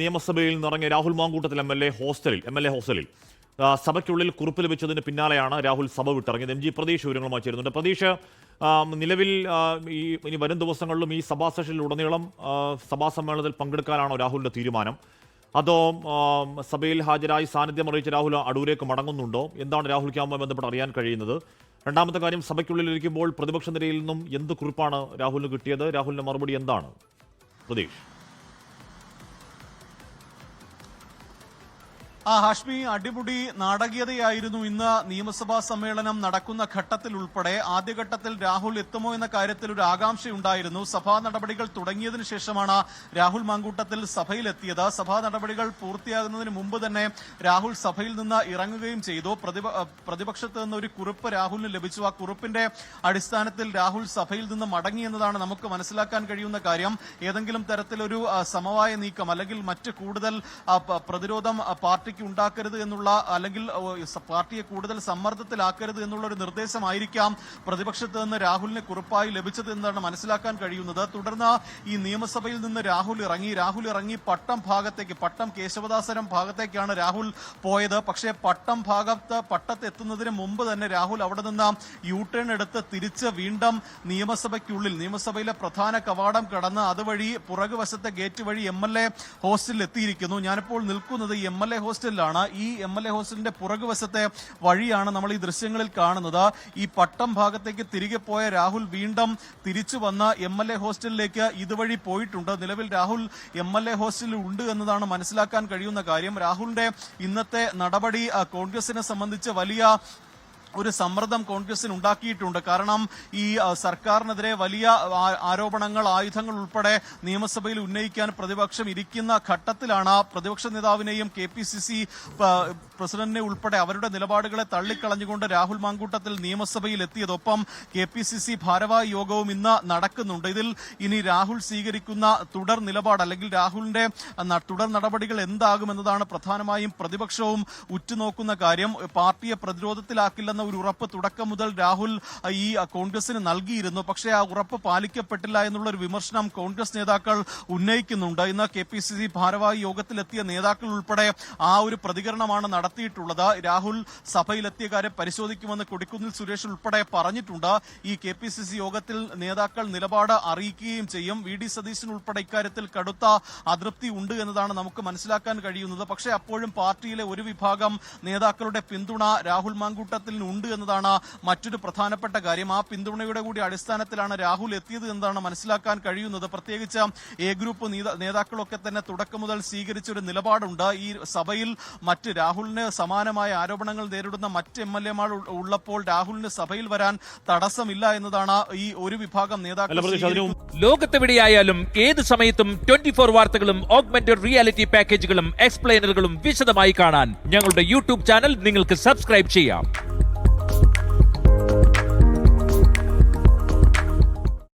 നിയമസഭയിൽ നിന്നിറങ്ങിയ Rahul Mankoottathil M L A ഹോസ്റ്റലിൽ M L A ഹോസ്റ്റലിൽ. സഭയ്ക്കുള്ളിൽ കുറിപ്പ് ലഭിച്ചതിന് പിന്നാലെയാണ് രാഹുൽ സഭ വിട്ടിറങ്ങിയത്. എം ജി പ്രതീഷ് വിവരങ്ങളുമായി ചേരുന്നുണ്ട്. പ്രതീഷ് നിലവിൽ ഈ ഇനി വരും ദിവസങ്ങളിലും ഈ സഭാ സെഷനിൽ ഉടനീളം സഭാ സമ്മേളനത്തിൽ പങ്കെടുക്കാനാണോ രാഹുലിന്റെ തീരുമാനം? അതോ സഭയിൽ ഹാജരായി സാന്നിധ്യം അറിയിച്ച രാഹുൽ അടൂരേക്ക് മടങ്ങുന്നുണ്ടോ? എന്താണ് രാഹുൽ ക്യാമ്പുമായി ബന്ധപ്പെട്ട് അറിയാൻ കഴിയുന്നത്? രണ്ടാമത്തെ കാര്യം സഭയ്ക്കുള്ളിൽ ഇരിക്കുമ്പോൾ പ്രതിപക്ഷ നിരയിൽ നിന്നും എന്ത് കുറിപ്പാണ് രാഹുലിന് കിട്ടിയത്? രാഹുലിന്റെ മറുപടി എന്താണ്? പ്രതീഷ്. ആ ഹാഷ്മി അടിമുടി നാടകീയതയായിരുന്നു. ഇന്ന് നിയമസഭാ സമ്മേളനം നടക്കുന്ന ഘട്ടത്തിൽ ഉൾപ്പെടെ ആദ്യഘട്ടത്തിൽ രാഹുൽ എത്തുമോ എന്ന കാര്യത്തിൽ ഒരു ആകാംക്ഷയുണ്ടായിരുന്നു. സഭാ നടപടികൾ തുടങ്ങിയതിനു ശേഷമാണ് രാഹുൽ മാങ്കൂട്ടത്തിൽ സഭയിലെത്തിയത്. സഭാ നടപടികൾ പൂർത്തിയാകുന്നതിന് മുമ്പ് തന്നെ രാഹുൽ സഭയിൽ നിന്ന് ഇറങ്ങുകയും ചെയ്തു. പ്രതിപ പ്രതിപക്ഷത്ത് നിന്ന് ഒരു കുറിപ്പ് രാഹുലിന് ലഭിച്ചു. ആ കുറിപ്പിന്റെ അടിസ്ഥാനത്തിൽ രാഹുൽ സഭയിൽ നിന്ന് മടങ്ങി എന്നതാണ് നമുക്ക് മനസ്സിലാക്കാൻ കഴിയുന്ന കാര്യം. ഏതെങ്കിലും തരത്തിലൊരു സമവായ നീക്കം അല്ലെങ്കിൽ മറ്റ് കൂടുതൽ പ്രതിരോധം ആ, പാർട്ടിക്ക് ഉണ്ടാക്കരുത് എന്നുള്ള അല്ലെങ്കിൽ പാർട്ടിയെ കൂടുതൽ സമ്മർദ്ദത്തിലാക്കരുത് എന്നുള്ള ഒരു നിർദ്ദേശമായിരിക്കാം പ്രതിപക്ഷത്ത് നിന്ന് രാഹുലിന് കുറിപ്പായി ലഭിച്ചത് എന്നാണ് മനസ്സിലാക്കാൻ കഴിയുന്നത്. തുടർന്ന് ഈ നിയമസഭയിൽ നിന്ന് രാഹുൽ ഇറങ്ങി രാഹുൽ ഇറങ്ങി പട്ടം ഭാഗത്തേക്ക് പട്ടം കേശവദാസരം ഭാഗത്തേക്കാണ് രാഹുൽ പോയത്. പക്ഷേ പട്ടം ഭാഗത്ത് പട്ടത്തെത്തുന്നതിന് മുമ്പ് തന്നെ രാഹുൽ അവിടെ നിന്ന് യു ടേൺ എടുത്ത് തിരിച്ച് വീണ്ടും നിയമസഭയ്ക്കുള്ളിൽ നിയമസഭയിലെ പ്രധാന കവാടം കടന്ന് അതുവഴി പുറകുവശത്തെ ഗേറ്റ് വഴി എം എൽ എ ഹോസ്റ്റലിൽ എത്തിയിരിക്കുന്നു ഞാനിപ്പോൾ നിൽക്കുന്നത് എം എൽ എ ഹോസ്റ്റലിലാണ്. ഈ എം എൽ എ ഹോസ്റ്റലിന്റെ പുറകുവശത്തെ വഴിയാണ് നമ്മൾ ഈ ദൃശ്യങ്ങളിൽ കാണുന്നത്. ഈ പട്ടം ഭാഗത്തേക്ക് തിരികെ പോയ രാഹുൽ വീണ്ടും തിരിച്ചു വന്ന് എം എൽ എ ഹോസ്റ്റലിലേക്ക് ഇതുവഴി പോയിട്ടുണ്ട്. നിലവിൽ രാഹുൽ എം എൽ എ ഹോസ്റ്റലിൽ ഉണ്ട് എന്നതാണ് മനസ്സിലാക്കാൻ കഴിയുന്ന കാര്യം. രാഹുലിന്റെ ഇന്നത്തെ നടപടി കോൺഗ്രസിനെ സംബന്ധിച്ച് വലിയ ഒരു സമ്മർദ്ദം കോൺഗ്രസിന് ഉണ്ടാക്കിയിട്ടുണ്ട്. കാരണം ഈ സർക്കാരിനെതിരെ വലിയ ആരോപണങ്ങൾ ആയുധങ്ങൾ ഉൾപ്പെടെ നിയമസഭയിൽ ഉന്നയിക്കാൻ പ്രതിപക്ഷം ഇരിക്കുന്ന ഘട്ടത്തിലാണ് പ്രതിപക്ഷ നേതാവിനെയും കെ പി സി സി പ്രസിഡന്റിനെ ഉൾപ്പെടെ അവരുടെ നിലപാടുകളെ തള്ളിക്കളഞ്ഞുകൊണ്ട് രാഹുൽ മാങ്കൂട്ടത്തിൽ നിയമസഭയിൽ എത്തിയതൊപ്പം കെ പി സി സി ഭാരവാഹി യോഗവും ഇന്ന് നടക്കുന്നുണ്ട്. ഇതിൽ ഇനി രാഹുൽ സ്വീകരിക്കുന്ന തുടർ നിലപാട് അല്ലെങ്കിൽ രാഹുലിന്റെ തുടർ നടപടികൾ എന്താകുമെന്നതാണ് പ്രധാനമായും പ്രതിപക്ഷവും ഉറ്റുനോക്കുന്ന കാര്യം. പാർട്ടിയെ പ്രതിരോധത്തിലാക്കില്ലെന്ന ഒരു ഉറപ്പ് തുടക്കം മുതൽ രാഹുൽ ഈ കോൺഗ്രസിന് നൽകിയിരുന്നു. പക്ഷേ ആ ഉറപ്പ് പാലിക്കപ്പെട്ടില്ല എന്നുള്ള ഒരു വിമർശനം കോൺഗ്രസ് നേതാക്കൾ ഉന്നയിക്കുന്നുണ്ട്. ഇന്ന് കെ പി സി സി ഭാരവാഹി യോഗത്തിലെത്തിയ നേതാക്കൾ ഉൾപ്പെടെ ആ ഒരു പ്രതികരണമാണ് നടത്തിയിട്ടുള്ളത്. രാഹുൽ സഭയിലെത്തിയ കാര്യം പരിശോധിക്കുമെന്ന് കൊടിക്കുന്നിൽ സുരേഷ് ഉൾപ്പെടെ പറഞ്ഞിട്ടുണ്ട്. ഈ കെ പി സി സി യോഗത്തിൽ നേതാക്കൾ നിലപാട് അറിയിക്കുകയും ചെയ്യും. വി ഡി സതീശൻ ഉൾപ്പെടെ ഇക്കാര്യത്തിൽ കടുത്ത അതൃപ്തി ഉണ്ട് എന്നതാണ് നമുക്ക് മനസ്സിലാക്കാൻ കഴിയുന്നത്. പക്ഷേ അപ്പോഴും പാർട്ടിയിലെ ഒരു വിഭാഗം നേതാക്കളുടെ പിന്തുണ രാഹുൽ മാങ്കൂട്ടത്തിൽ ഉണ്ട് എന്നതാണ് മറ്റൊരു പ്രധാനപ്പെട്ട കാര്യം. ആ പിന്തുണയുടെ കൂടി അടിസ്ഥാനത്തിലാണ് രാഹുൽ എത്തിയത് എന്നതാണ് മനസ്സിലാക്കാൻ കഴിയുന്നത്. പ്രത്യേകിച്ച് എ ഗ്രൂപ്പ് നേതാക്കളൊക്കെ തന്നെ തുടക്കം മുതൽ സ്വീകരിച്ച ഒരു നിലപാടുണ്ട്. ഈ സഭയിൽ മറ്റ് രാഹുലിന് സമാനമായ ആരോപണങ്ങൾ നേരിടുന്ന മറ്റ് എം എൽ എമാർ ഉള്ളപ്പോൾ രാഹുലിന് സഭയിൽ വരാൻ തടസ്സമില്ല എന്നതാണ് ഈ ഒരു വിഭാഗം നേതാക്കൾ ലോകത്തെവിടെയായാലും ഏത് സമയത്തും ട്വന്റി ഫോർ വാർത്തകളും ഓഗ്മെന്റഡ് റിയാലിറ്റി പാക്കേജുകളും എക്സ്പ്ലെയിനറുകളും വിശദമായി കാണാൻ ഞങ്ങളുടെ യൂട്യൂബ് ചാനൽ നിങ്ങൾക്ക് സബ്സ്ക്രൈബ് ചെയ്യാം.